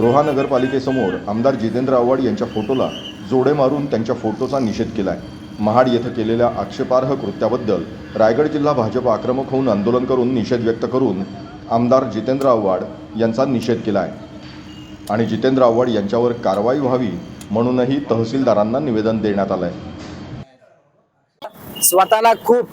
रोहा नगरपालिकेसमोर आमदार जितेंद्र आव्हाड यांच्या फोटोला जोडे मारून त्यांच्या फोटोचा निषेध केला आहे महाड येथे केलेल्या आक्षेपार्ह कृत्याबद्दल रायगड जिल्हा भाजप आक्रमक होऊन आंदोलन करून निषेध व्यक्त करून आमदार जितेंद्र आव्हाड यांचा निषेध केला आहे आणि जितेंद्र आव्हाड यांच्यावर कारवाई व्हावी म्हणूनही तहसीलदारांना निवेदन देण्यात आलं आहे स्वतःला खूप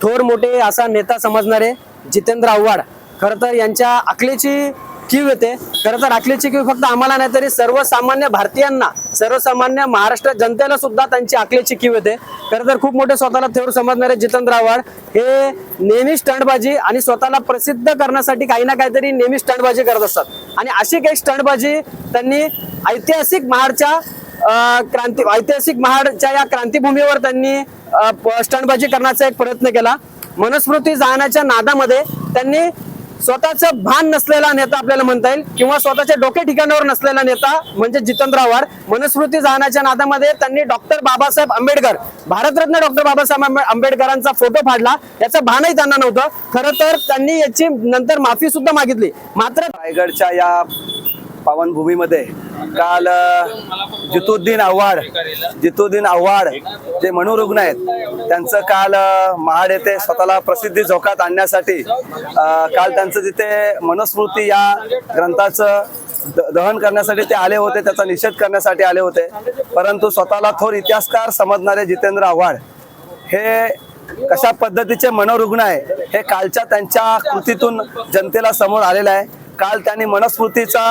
थोर मोठे असा नेता समजणारे जितेंद्र आव्हाड खरं तर यांच्या अकलेची कीव येते खरं तर राखलीची कीव फक्त आम्हाला नाही तरी सर्वसामान्य भारतीयांना सर्वसामान्य महाराष्ट्र जनतेला सुद्धा त्यांची अकलेची कीव येते खरं तर खूप मोठे स्वतःला थेवर समजणारे जितेंद्र आव्हाड हे नेहमी स्टंटबाजी आणि स्वतःला प्रसिद्ध करण्यासाठी काही ना काहीतरी नेहमी स्टंटबाजी करत असतात. आणि अशी काही स्टंटबाजी त्यांनी ऐतिहासिक महाडच्या क्रांती ऐतिहासिक महाडच्या या क्रांतीभूमीवर त्यांनी स्टंटबाजी करण्याचा एक प्रयत्न केला. मनुस्मृती जाण्याच्या नादामध्ये त्यांनी स्वतःचं भान नसलेला नेता आपल्याला म्हणता येईल. किंवा स्वतःच्या डोके ठिकाणावर नसलेला नेता म्हणजे जितेंद्र आव्हाड. मनुस्मृती जाण्याच्या नादामध्ये त्यांनी डॉक्टर बाबासाहेब आंबेडकर भारतरत्न डॉक्टर बाबासाहेब आंबेडकरांचा फोटो फाडला. याचं भानही त्यांना नव्हतं. खरं तर त्यांनी याची नंतर माफी सुद्धा मागितली. मात्र रायगडच्या या पावनभूमीमध्ये काल जितुद्दीन आव्हाड जितुद्दीन आव्हाड जे मनोरुग्ण आहेत त्यांचं काल महाड येथे स्वतःला प्रसिद्धी झोकात आणण्यासाठी काल त्यांचं जिथे मनुस्मृती या ग्रंथाचं द- दहन करण्यासाठी ते आले होते त्याचा निषेध करण्यासाठी आले होते. परंतु स्वतःला थोर इतिहासकार समजणारे जितेंद्र आव्हाड हे कशा पद्धतीचे मनोरुग्ण आहे हे कालच्या त्यांच्या कृतीतून जनतेला समोर आलेलं आहे. काल त्यांनी मनस्फूर्तीचा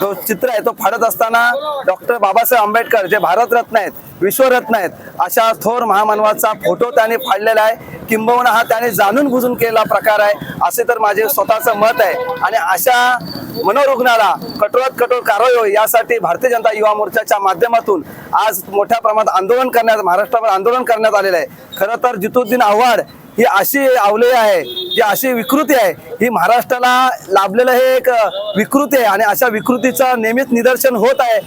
जो चित्र आहे तो फाडत असताना डॉक्टर बाबासाहेब आंबेडकर जे भारतरत्न आहेत विश्वरत्न आहेत अशा थोर महामानवाचा फोटो त्यांनी फाडलेला आहे. किंबहुना हा त्याने जाणून बुजून केलेला प्रकार आहे असे तर माझे स्वतःचं मत आहे. आणि अशा मनोरुग्णाला कठोरात कठोर कारवाई होईल यासाठी भारतीय जनता युवा मोर्चाच्या माध्यमातून आज मोठ्या प्रमाणात आंदोलन करण्यात महाराष्ट्रावर आंदोलन करण्यात आलेलं आहे. खरं तर जितुद्दीन आव्हाड ही अशी आवले आहे जी अशी विकृती आहे ही महाराष्ट्राला लाभलेलं हे एक विकृती आहे आणि अशा विकृतीचं नेहमीच निदर्शन होत आहे.